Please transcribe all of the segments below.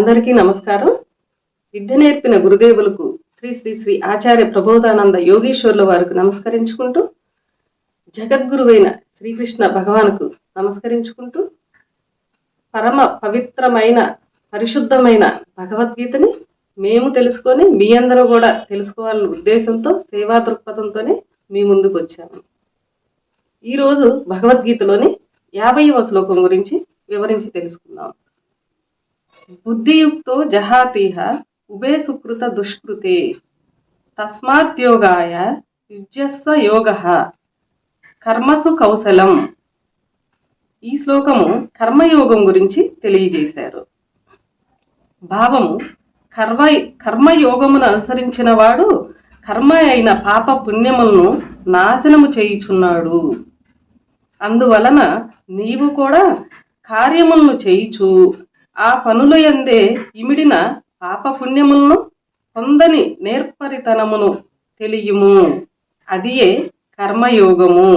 అందరికీ నమస్కారం. విద్య నేర్పిన గురుదేవులకు శ్రీ శ్రీ శ్రీ ఆచార్య ప్రబోధానంద యోగీశ్వర్ల వారికి నమస్కరించుకుంటూ జగద్గురువైన శ్రీకృష్ణ భగవానుకు నమస్కరించుకుంటూ పరమ పవిత్రమైన పరిశుద్ధమైన భగవద్గీతని మేము తెలుసుకొని మీ అందరూ కూడా తెలుసుకోవాలనే ఉద్దేశంతో సేవా దృక్పథంతోనే మీ ముందుకు వచ్చాము. ఈరోజు భగవద్గీతలోని యాభైవ శ్లోకం గురించి వివరించి తెలుసుకుందాం. బుద్ధియుక్తో జహాతీహ ఉభే సుకృత దుష్కృతే. తస్మాద్యోగాయ యుజ్యస్వ యోగ. కర్మసు కౌశలం. ఈ శ్లోకము కర్మయోగం గురించి తెలియజేశారు. భావము కర్మ కర్మయోగమును అనుసరించిన వాడు కర్మ అయిన పాప పుణ్యములను నాశనము చేయుచున్నాడు. అందువలన నీవు కూడా కార్యములను చేయుచు. ఆ పనుల ఎందే ఇమిడిన పాప పుణ్యములను పొందని నేర్పరితనమును తెలియము. అదియే కర్మయోగము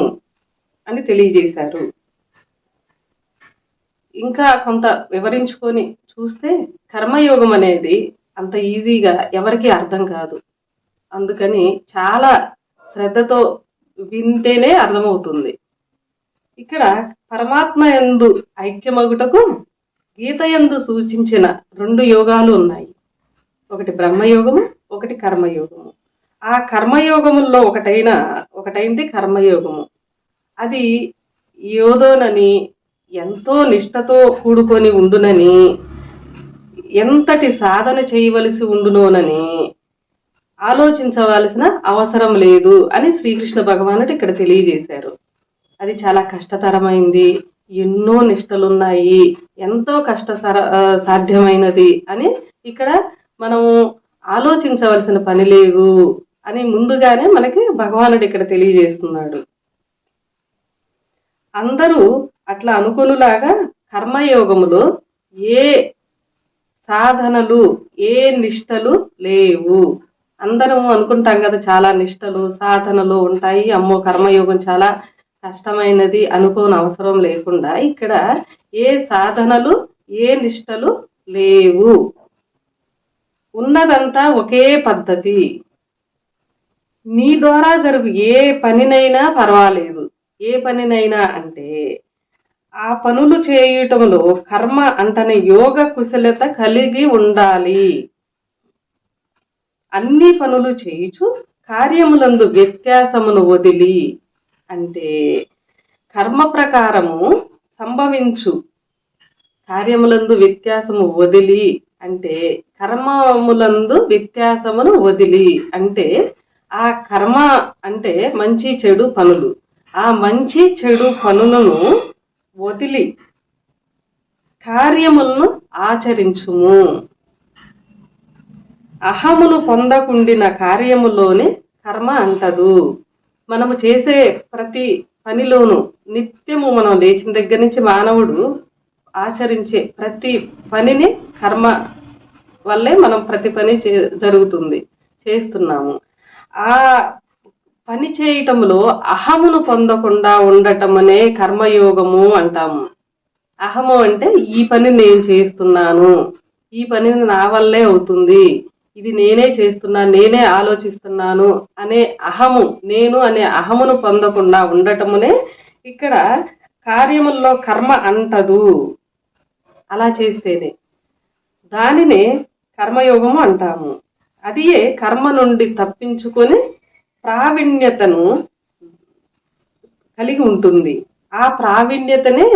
అని తెలియజేశారు. ఇంకా కొంత వివరించుకొని చూస్తే కర్మయోగం అనేది అంత ఈజీగా ఎవరికీ అర్థం కాదు. అందుకని చాలా శ్రద్ధతో వింటేనే అర్థమవుతుంది. ఇక్కడ పరమాత్మ యందు ఐక్యమగుటకు గీత యందు సూచించిన రెండు యోగాలు ఉన్నాయి. ఒకటి బ్రహ్మయోగము ఒకటి కర్మయోగము. ఆ కర్మయోగముల్లో ఒకటైన ఒకటైంది కర్మయోగము. అది యోధోనని ఎంతో నిష్టతో కూడుకొని ఉండునని ఎంతటి సాధన చేయవలసి ఉండునోనని ఆలోచించవలసిన అవసరం లేదు అని శ్రీకృష్ణ భగవానుడు ఇక్కడ తెలియజేశారు. అది చాలా కష్టతరమైంది. ఎన్నో నిష్టలున్నాయి ఎంతో కష్ట సాధ్యమైనది అని ఇక్కడ మనము ఆలోచించవలసిన పని లేదు అని ముందుగానే మనకి భగవానుడు ఇక్కడ తెలియజేస్తున్నాడు. అందరూ అట్లా అనుకునులాగా కర్మయోగములో ఏ సాధనలు ఏ నిష్టలు లేవు. అందరం అనుకుంటాం కదా చాలా నిష్టలు సాధనలు ఉంటాయి అమ్మో కర్మయోగం చాలా కష్టమైనది అనుకోని అవసరం లేకుండా ఇక్కడ ఏ సాధనలు ఏ నిష్టలు లేవు. ఉన్నదంతా ఒకే పద్ధతి. నీ ద్వారా జరుగు ఏ పనినైనా పర్వాలేదు. ఏ పనినైనా అంటే ఆ పనులు చేయటంలో కర్మ అంటనే యోగ కుశలత కలిగి ఉండాలి. అన్ని పనులు చేయుచు కార్యములందు వ్యత్యాసమును వదిలి అంటే కర్మ ప్రకారము సంభవించు. కార్యములందు వ్యత్యాసము వదిలి అంటే కర్మములందు వ్యత్యాసమును వదిలి అంటే ఆ కర్మ అంటే మంచి చెడు పనులు. ఆ మంచి చెడు పనులను వదిలి కార్యములను ఆచరించుము. అహమును పొందకుండిన కార్యములోనే కర్మ అంటదు. మనము చేసే ప్రతి పనిలోను నిత్యము మనం లేచిన దగ్గర నుంచి మానవుడు ఆచరించే ప్రతి పనిని కర్మ వల్లే మనం ప్రతి పని చే జరుగుతుంది చేస్తున్నాము. ఆ పని చేయటంలో అహమును పొందకుండా ఉండటం అనే కర్మయోగము అంటాము. అహము అంటే ఈ పని నేను చేస్తున్నాను ఈ పని నా వల్లే అవుతుంది ఇది నేనే చేస్తున్నాను నేనే ఆలోచిస్తున్నాను అనే అహము నేను అనే అహమును పొందకుండా ఉండటమునే ఇక్కడ కార్యముల్లో కర్మ అంటదు. అలా చేస్తేనే. దానినే కర్మయోగము అంటాము. అదియే కర్మ నుండి తప్పించుకొని ప్రావీణ్యతను కలిగి ఉంటుంది. ఆ ప్రావీణ్యతనే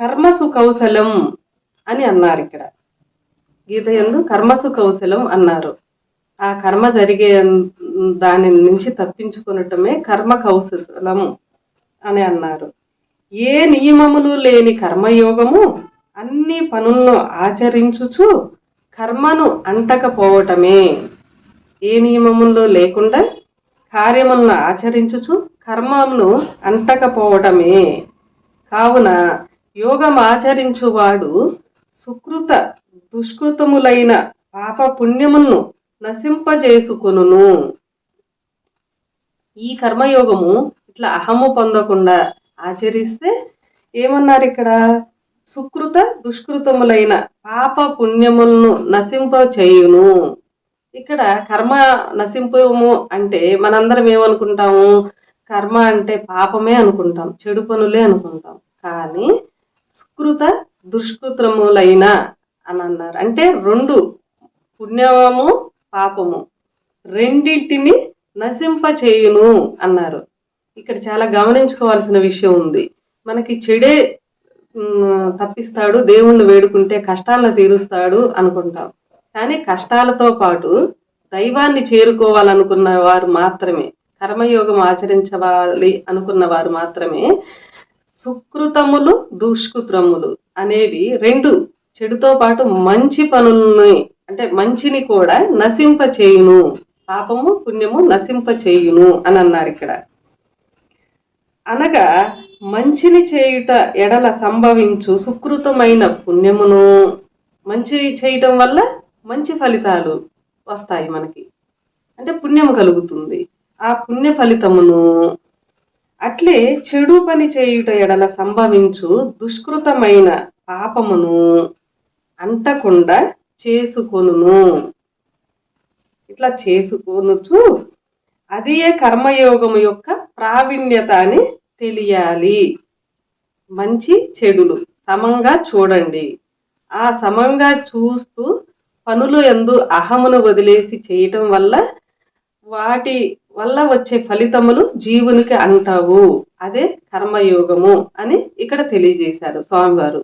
కర్మసు కౌశలం అని అన్నారు ఇక్కడ. గీత ఎందు కర్మసు కౌశలం అన్నారు. ఆ కర్మ జరిగే దాని నుంచి తప్పించుకునటమే కర్మ కౌశలం అని అన్నారు. ఏ నియమములు లేని కర్మయోగము అన్ని పనులను ఆచరించుచు కర్మను అంటకపోవటమే. ఏ నియమముల్లో లేకుండా కార్యములను ఆచరించుచు కర్మమును అంటకపోవటమే. కావున యోగం ఆచరించువాడు సుకృత దుష్కృతములైన పాప పుణ్యములను నశింపజేసుకొనును. ఈ కర్మయోగము ఇట్లా అహము పొందకుండా ఆచరిస్తే ఏమన్నారు ఇక్కడ? సుకృత దుష్కృతములైన పాప పుణ్యములను నశింప చేయును ఇక్కడ కర్మ నశింపము అంటే మనందరం ఏమనుకుంటాము? కర్మ అంటే పాపమే అనుకుంటాం చెడు పనులే అనుకుంటాం. కానీ సుకృత దుష్కృతములైన అని అన్నారు అంటే రెండు పుణ్యము పాపము. రెండింటిని నశింప చేయును అన్నారు. ఇక్కడ చాలా గమనించుకోవాల్సిన విషయం ఉంది. మనకి చెడే తప్పిస్తాడు దేవుణ్ణి వేడుకుంటే కష్టాలను తీరుస్తాడు అనుకుంటాం. కానీ కష్టాలతో పాటు దైవాన్ని చేరుకోవాలనుకున్న వారు మాత్రమే కర్మయోగం ఆచరించవాలి అనుకున్న వారు మాత్రమే సుకృతములు దుష్కృతములు అనేవి రెండు చెడుతో పాటు మంచి పనుల్ని అంటే మంచిని కూడా నశింప చేయును. పాపము పుణ్యము నశింప చేయును అని అన్నారు ఇక్కడ. అనగా మంచిని చేయుట ఎడల సంభవించు సుకృతమైన పుణ్యమును. మంచి చేయటం వల్ల మంచి ఫలితాలు వస్తాయి మనకి. అంటే పుణ్యం కలుగుతుంది. ఆ పుణ్య ఫలితమును. అట్లే చెడు పని చేయుట ఎడల సంభవించు దుష్కృతమైన పాపమును. అంటకుండా చేసుకొను ఇట్లా చేసుకొనుచు అదే కర్మయోగము యొక్క ప్రావీణ్యత అని తెలియాలి. మంచి చెడులు సమంగా చూడండి. ఆ సమంగా చూస్తూ పనులు ఎందు అహమును వదిలేసి చేయటం వల్ల వాటి వల్ల వచ్చే ఫలితములు జీవునికి అంటావు. అదే కర్మయోగము అని ఇక్కడ తెలియజేశారు స్వామివారు.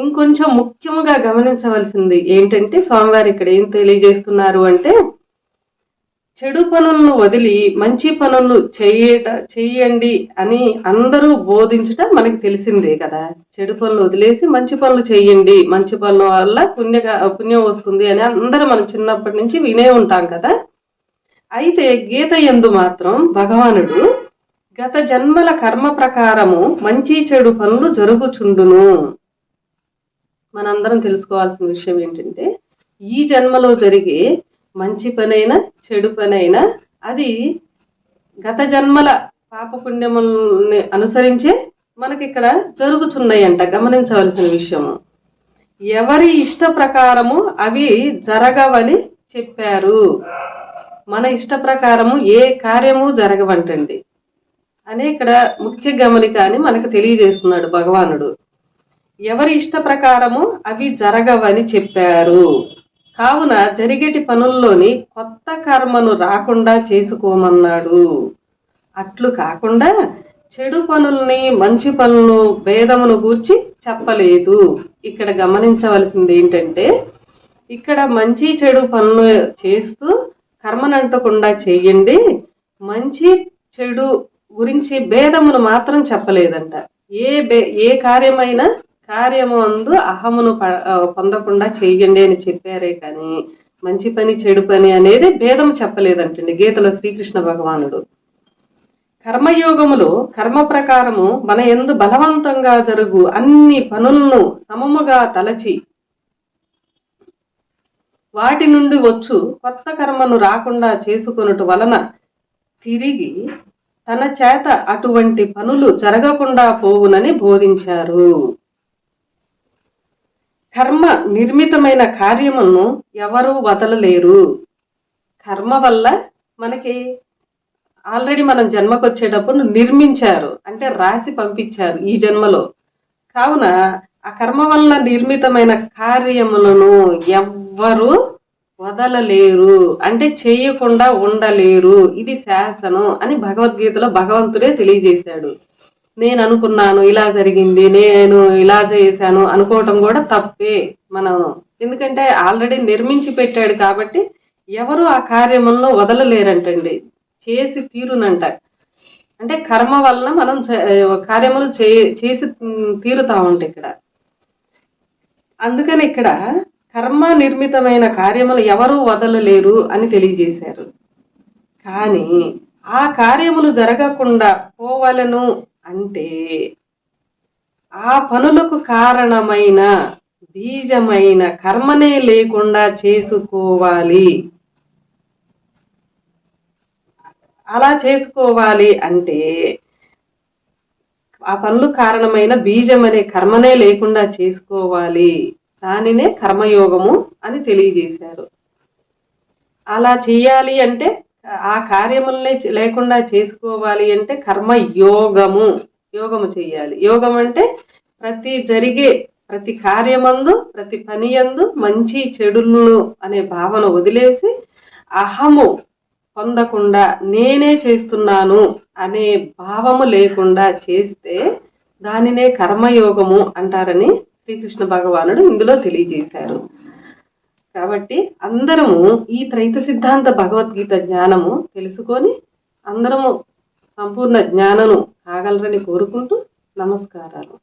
ఇంకొంచెం ముఖ్యంగా గమనించవలసింది ఏంటంటే స్వామివారు ఇక్కడ ఏం తెలియజేస్తున్నారు అంటే చెడు పనులను వదిలి మంచి పనులు చేయట చెయ్యండి అని అందరూ బోధించటం మనకి తెలిసిందే కదా. చెడు పనులు వదిలేసి మంచి పనులు చేయండి మంచి పనుల వల్ల పుణ్య పుణ్యం వస్తుంది అని అందరూ మనం చిన్నప్పటి నుంచి వినే ఉంటాం కదా. అయితే గీత ఎందు మాత్రం భగవానుడు గత జన్మల కర్మ ప్రకారము మంచి చెడు పనులు జరుగుచుండును. మనందరం తెలుసుకోవాల్సిన విషయం ఏంటంటే ఈ జన్మలో జరిగే మంచి పనైనా చెడు పనైనా అది గత జన్మల పాపపుణ్యముల్ని అనుసరించే మనకి ఇక్కడ జరుగుతున్నాయంట గమనించవలసిన విషయము. ఎవరి ఇష్ట ప్రకారము అవి జరగవని చెప్పారు. మన ఇష్ట ప్రకారము ఏ కార్యము జరగవంటండి. అనే ఇక్కడ ముఖ్య గమనిక అని మనకు తెలియజేస్తున్నాడు భగవానుడు. ఎవరి ఇష్ట ప్రకారము అవి జరగవని చెప్పారు. కావున జరిగేటి పనుల్లోని కొత్త కర్మను రాకుండా చేసుకోమన్నాడు. అట్లు కాకుండా చెడు పనుల్ని మంచి పనులను భేదమును గూర్చి చెప్పలేదు. ఇక్కడ గమనించవలసింది ఏంటంటే ఇక్కడ మంచి చెడు పనులు చేస్తూ కర్మనంటకుండా చేయండి. మంచి చెడు గురించి భేదమును మాత్రం చెప్పలేదంట. ఏ బే ఏ కార్యమైనా కార్యము అందు అహమును ప- పొందకుండా చెయ్యండి అని చెప్పారే కానీ మంచి పని చెడు పని అనేది భేదం చెప్పలేదంటండి గీతలో శ్రీకృష్ణ భగవానుడు. కర్మయోగములో కర్మ ప్రకారము మన ఎందు బలవంతంగా జరుగు అన్ని పనులను సమముగా తలచి వాటి నుండి వచ్చు కొత్త కర్మను రాకుండా చేసుకొనుట వలన తిరిగి తన చేత అటువంటి పనులు జరగకుండా పోవునని బోధించారు. కర్మ నిర్మితమైన కార్యములను ఎవరూ వదలలేరు. కర్మ వల్ల మనకి ఆల్రెడీ మనం జన్మకొచ్చేటప్పుడు నిర్మించారు అంటే రాసి పంపించారు ఈ జన్మలో. కావున ఆ కర్మ వల్ల నిర్మితమైన కార్యములను ఎవ్వరూ వదలలేరు అంటే చేయకుండా ఉండలేరు. ఇది శాసనం అని భగవద్గీతలో భగవంతుడే తెలియజేశాడు. నేను అనుకున్నాను ఇలా జరిగింది నేను ఇలా చేశాను అనుకోవటం కూడా తప్పే మనం. ఎందుకంటే ఆల్రెడీ నిర్మించి పెట్టాడు కాబట్టి ఎవరు ఆ కార్యములను వదలలేరంటండి. చేసి తీరునంట. అంటే కర్మ వలన మనం చే- కార్యములు చే చేసి తీరుతా ఉంటాయి ఇక్కడ. అందుకని ఇక్కడ కర్మ నిర్మితమైన కార్యములు ఎవరు వదలలేరు అని తెలియజేశారు. కానీ ఆ కార్యములు జరగకుండా పోవలను అంటే ఆ పనులకు కారణమైన బీజమైన కర్మనే లేకుండా చేసుకోవాలి. అలా చేసుకోవాలి అంటే ఆ పనులు కారణమైన బీజం అనే కర్మనే లేకుండా చేసుకోవాలి. దానినే కర్మయోగము అని తెలియజేశారు. అలా చేయాలి అంటే ఆ కార్యములనే లేకుండా చేసుకోవాలి అంటే కర్మ యోగము యోగము చేయాలి. యోగం అంటే ప్రతి జరిగే ప్రతి కార్యమందు ప్రతి పని యందు మంచి చెడులను అనే భావన వదిలేసి అహము పొందకుండా నేనే చేస్తున్నాను అనే భావము లేకుండా చేస్తే దానినే కర్మయోగము అంటారని శ్రీకృష్ణ భగవానుడు ఇందులో తెలియజేశారు. కాబట్టి అందరము ఈ త్రైత సిద్ధాంత భగవద్గీత జ్ఞానము తెలుసుకొని అందరము సంపూర్ణ జ్ఞానము కాగలరని కోరుకుంటూ నమస్కారాలు.